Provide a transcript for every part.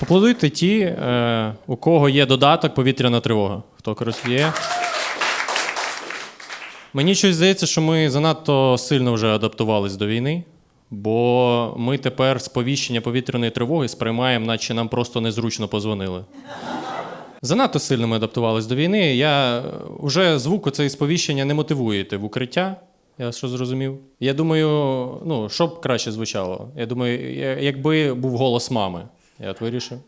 Поплодуйте ті, е, у кого є додаток повітряна тривога. Хто користує? Мені щось здається, що ми занадто сильно вже адаптувались до війни, бо ми тепер сповіщення повітряної тривоги сприймаємо, наче нам просто незручно позвонили. Занадто сильно ми адаптувались до війни. Я вже звук оцей сповіщення не мотивує в укриття. Я що зрозумів. Я думаю, ну, що б краще звучало? Я думаю, якби був голос мами. Я вирішив.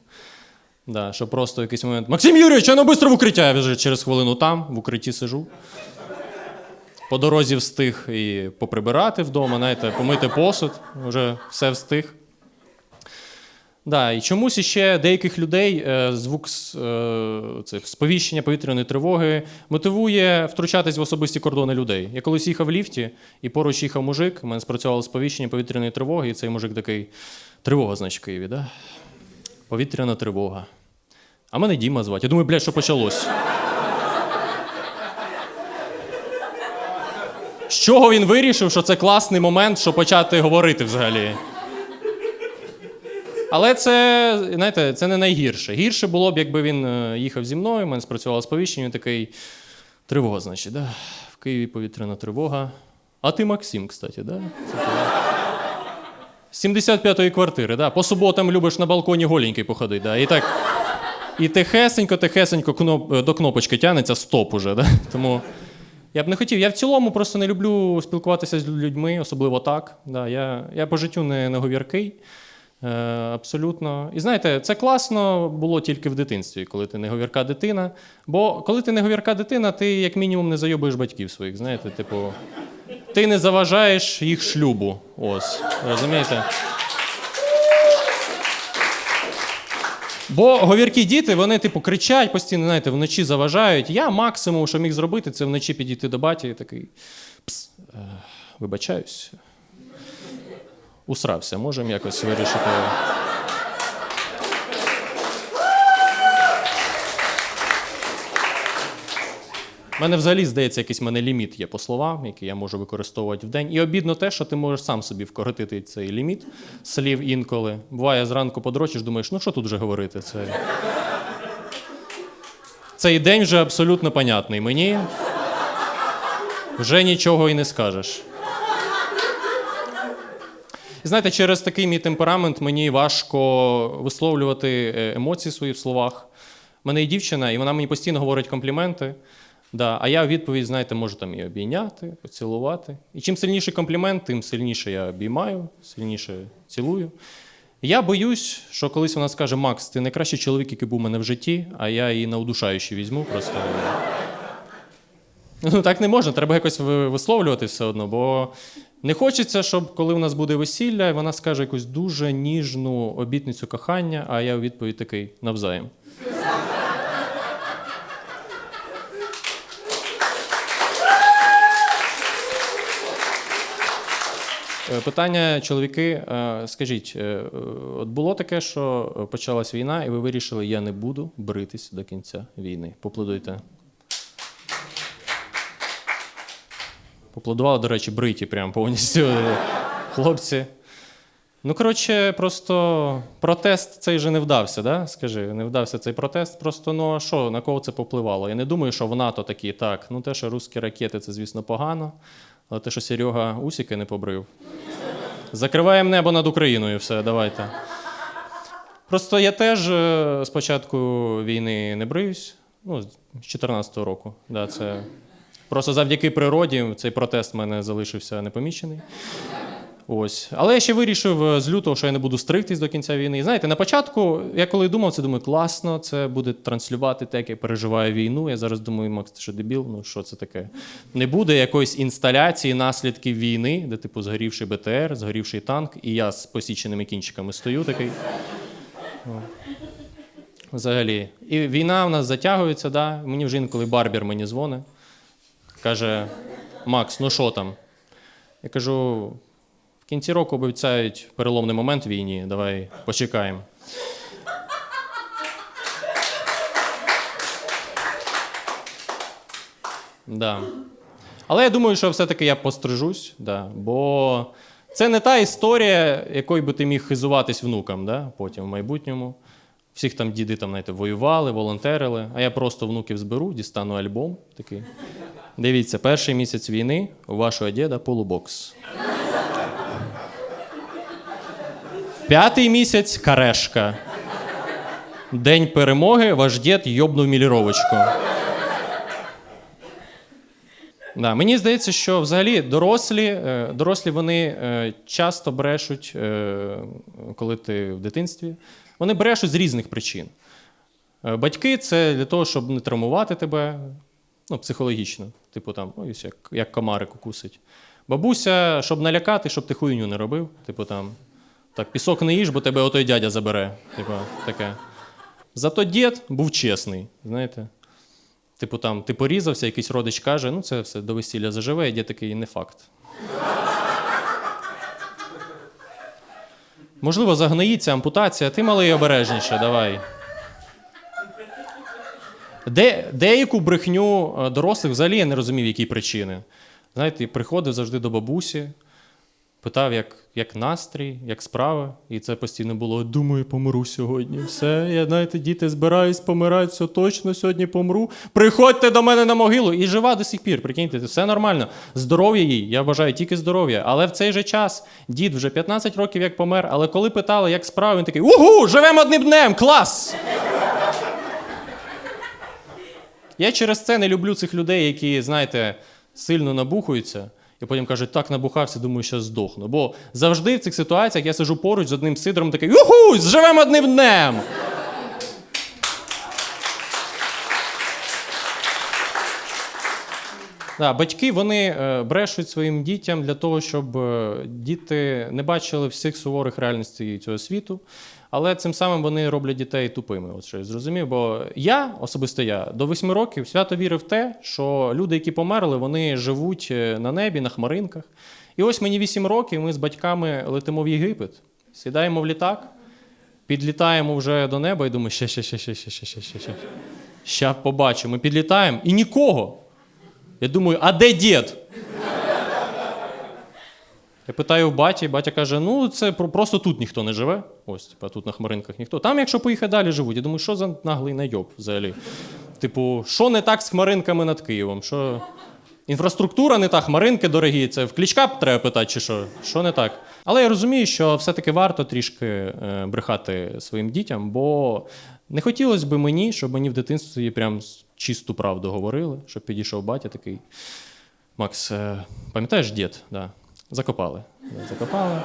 Да, що просто в якийсь момент. Максим Юрійович, а ну швидко в укриття. Я вже через хвилину там, в укритті сижу. По дорозі встиг і поприбирати вдома, знаєте, помити посуд, вже все встиг. Да, і чомусь іще деяких людей е, звук е, це, сповіщення повітряної тривоги мотивує втручатись в особисті кордони людей. Я колись їхав в ліфті, і поруч їхав мужик, у мене спрацювало сповіщення повітряної тривоги, і цей мужик такий: тривога, значить, в Києві, да? Повітряна тривога. А мене Діма звати. Я думаю, блядь, що почалось. З чого він вирішив, що це класний момент, щоб почати говорити взагалі? Але це, знаєте, це не найгірше. Гірше було б, якби він е, їхав зі мною, мене спрацювало сповіщення, такий. Тривога, значить, да? в Києві повітряна тривога. А ти Максим, кстати, да? Це 75-ї квартири, да? По суботам любиш на балконі голенький походити, да? І так. І тихесенько, тихесенько кноп, е, до кнопочки тягнеться стоп уже. Да? Тому я б не хотів. Я в цілому просто не люблю спілкуватися з людьми, особливо так. Да? Я, я по життю не, не говіркий. Е, абсолютно. І знаєте, це класно було тільки в дитинстві, коли ти не говірка дитина. Бо коли ти не говірка дитина, ти як мінімум не зайобуєш батьків своїх. Знаєте, типу, ти не заважаєш їх шлюбу. Ось. Розумієте? Бо говіркі діти, вони, типу, кричать постійно, знаєте, вночі заважають. Я максимум, що міг зробити, це вночі підійти до баті і такий. Пс, е, вибачаюсь. Усрався, можемо якось вирішити. Мене взагалі здається, якийсь мене ліміт є по словам, який я можу використовувати в день. І обідно те, що ти можеш сам собі вкоротити цей ліміт слів інколи. Буває, зранку подрочиш, думаєш, ну що тут вже говорити? Це... Цей день вже абсолютно понятний. Мені вже нічого і не скажеш. І знаєте, через такий мій темперамент мені важко висловлювати е, емоції свої в словах. У мене є дівчина, і вона мені постійно говорить компліменти. Да, а я у відповідь, знаєте, можу там її обійняти, поцілувати. І чим сильніший комплімент, тим сильніше я обіймаю, сильніше цілую. Я боюсь, що колись вона скаже: Макс, ти найкращий чоловік, який був у мене в житті, а я її на удушаючі візьму. Просто. Ну, так не можна, треба якось висловлювати все одно, бо не хочеться, щоб коли у нас буде весілля, вона скаже якусь дуже ніжну обітницю кохання, а я у відповідь такий навзаєм. Питання, чоловіки, е, скажіть, е, е, от було таке, що е, почалась війна, і ви вирішили, я не буду бритись до кінця війни. Поплодуйте. Поплодували, до речі, бриті прям повністю е, хлопці. Ну, коротше, просто протест цей же не вдався, да? Скажи, не вдався цей протест. Просто ну а що, на кого це попливало? Я не думаю, що в НАТО такі, так, ну те, що русські ракети, це, звісно, погано, але те, що Серега усіки не побрив. Закриваємо небо над Україною, все, давайте. Просто я теж е, з початку війни не бриюсь, ну, з 2014 року. Да, це... Просто завдяки природі цей протест в мене залишився непомічений. Ось. Але я ще вирішив е, з лютого, що я не буду стригтись до кінця війни. І знаєте, на початку, я коли думав, це думаю, класно, це буде транслювати те, як я переживаю війну. Я зараз думаю, Макс, ти що дебіл? Ну що це таке? Не буде якоїсь інсталяції наслідків війни, де, типу, згорівший БТР, згорівший танк, і я з посіченими кінчиками стою такий. Взагалі. І війна в нас затягується, да. Мені вже інколи барбір мені дзвонить. Каже: Макс, ну що там? Я кажу: кінці року обіцяють переломний момент війні, давай почекаємо. Да. Але я думаю, що все-таки я пострижусь, да, бо це не та історія, якою би ти міг хизуватись внукам да, потім в майбутньому. Всіх там діди там, знаєте, воювали, волонтерили, а я просто внуків зберу, дістану альбом такий. Дивіться, перший місяць війни у вашого діда полубокс. П'ятий місяць карешка. День перемоги ваш дід йобнув міліровочку. Да, мені здається, що взагалі дорослі, е, дорослі вони е, часто брешуть, е, коли ти в дитинстві. Вони брешуть з різних причин. Батьки це для того, щоб не травмувати тебе ну, психологічно. Типу там, ось як, як комарик укусить. Бабуся, щоб налякати, щоб ти хуйню не робив. Типу там, так, пісок не їж, бо тебе отой дядя забере. Типу, таке. Зато дід був чесний, знаєте. Типу там, ти порізався, якийсь родич каже, ну це все до весілля заживе, і дід такий не факт. Можливо, загноїться ампутація, ти малий обережніше, давай. Де, деяку брехню е, дорослих взагалі я не розумів, які причини. Знаєте, приходив завжди до бабусі, питав, як, як настрій, як справи. І це постійно було: думаю, помру сьогодні. Все, я знаєте, діти збираюсь помирати, все точно сьогодні помру. Приходьте до мене на могилу. І жива до сих пір. Прикиньте, все нормально. Здоров'я їй, я бажаю тільки здоров'я. Але в цей же час дід вже 15 років як помер. Але коли питали, як справи, він такий: Угу, живемо одним днем! Клас! Я через це не люблю цих людей, які, знаєте, сильно набухуються, і потім кажуть, так набухався, думаю, що здохну. Бо завжди в цих ситуаціях я сижу поруч з одним сидором, такий Юху! Живемо одним днем! Да, батьки вони е, брешуть своїм дітям для того, щоб е, діти не бачили всіх суворих реальностей цього світу. Але цим самим вони роблять дітей тупими. От що я зрозумів. Бо я, особисто я, до восьми років свято вірив в те, що люди, які померли, вони живуть е, на небі, на хмаринках. І ось мені вісім років, ми з батьками летимо в Єгипет, сідаємо в літак, підлітаємо вже до неба і думаю, ще, ще, ще, ще, ще, ще, ще, ще, ще. Ща побачимо. Ми підлітаємо і нікого. Я думаю, а де дід? Я питаю в баті, батя каже: ну це просто тут ніхто не живе. Ось, типа, тут на хмаринках ніхто. Там, якщо поїхати далі, живуть. Я думаю, що за наглий найоб взагалі? Типу, що не так з хмаринками над Києвом? Що інфраструктура не та, хмаринки дорогі, це в клічка треба питати, чи що? Що не так? Але я розумію, що все-таки варто трішки е, брехати своїм дітям, бо не хотілося б мені, щоб мені в дитинстві прям чисту правду говорили, щоб підійшов батя такий. Макс, е, пам'ятаєш дід? Да. Закопали. Закопали.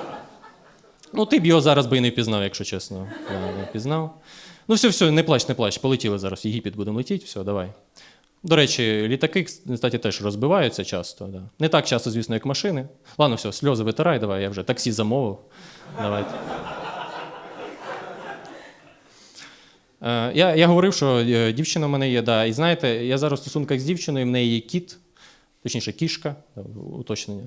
Ну, ти б його зараз би і не впізнав, якщо чесно. Да, не впізнав. Ну, все, все, не плач, не плач. Полетіли зараз. В Єгипет будемо летіти, все, давай. До речі, літаки, кстати, теж розбиваються часто. Да. Не так часто, звісно, як машини. Ладно, все, сльози витирай, давай, я вже таксі замовив. Давайте. Е, я, я говорив, що е, дівчина в мене є, да. І знаєте, я зараз в стосунках з дівчиною, в неї є кіт, точніше, кішка, уточнення.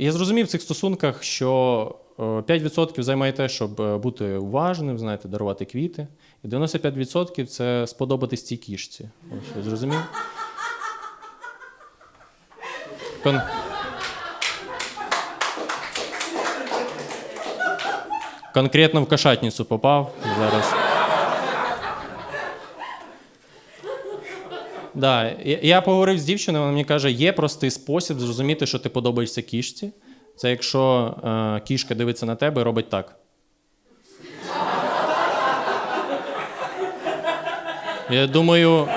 Я зрозумів в цих стосунках, що е, 5% займає те, щоб е, бути уважним, знаєте, дарувати квіти. І 95% це сподобатись цій кішці. Ось, зрозумів? Кон... Конкретно в кошатницю попав зараз. Да, я, я поговорив з дівчиною, вона мені каже, є простий спосіб зрозуміти, що ти подобаєшся кішці. Це якщо е, кішка дивиться на тебе і робить так. Я думаю,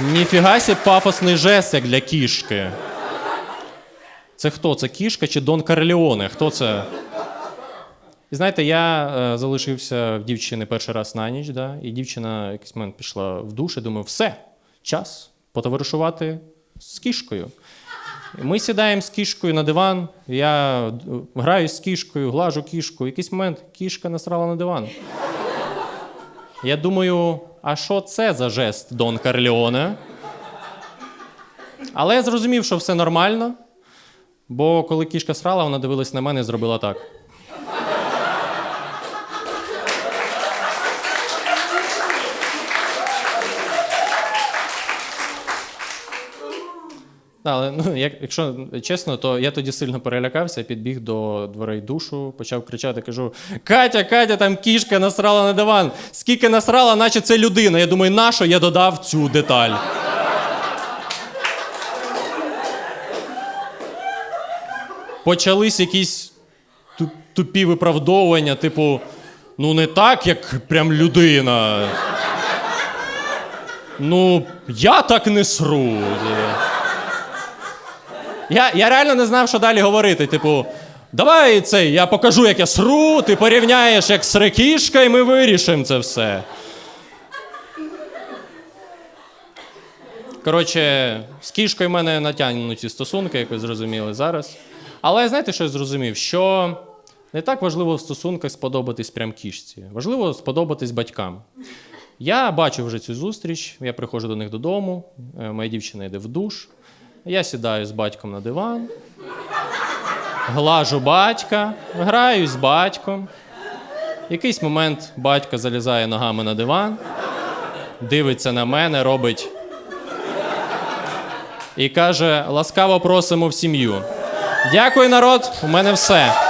ніфіга сі пафосний жест, як для кішки. Це хто? Це кішка чи Дон Карлеоне? Хто це? І знаєте, я е, залишився в дівчини перший раз на ніч, да, і дівчина якийсь момент пішла в душ і думаю, все, час потоваришувати з кішкою. Ми сідаємо з кішкою на диван, я граю з кішкою, глажу кішку. Якийсь момент кішка насрала на диван. Я думаю, а що це за жест Дон Карлеоне? Але я зрозумів, що все нормально, бо коли кішка срала, вона дивилась на мене і зробила так. Але ну, як, якщо чесно, то я тоді сильно перелякався, підбіг до дверей душу, почав кричати, кажу: Катя, Катя, там кішка насрала на диван. Скільки насрала, наче це людина. Я думаю, нащо я додав цю деталь? Почались якісь тупі виправдовування, типу, ну не так, як прям людина. Ну, я так не сру. Я, я реально не знав, що далі говорити. Типу, давай цей, я покажу, як я сру, ти порівняєш, як сре кішка, і ми вирішимо це все. Коротше, з кішкою в мене натягнуті стосунки, як ви зрозуміли зараз. Але знаєте, що я зрозумів? Що не так важливо в стосунках сподобатись прям кішці. Важливо сподобатись батькам. Я бачу вже цю зустріч, я приходжу до них додому, е, моя дівчина йде в душ. Я сідаю з батьком на диван, глажу батька, граю з батьком. Якийсь момент батько залізає ногами на диван, дивиться на мене, робить і каже: ласкаво просимо в сім'ю. Дякую, народ, у мене все.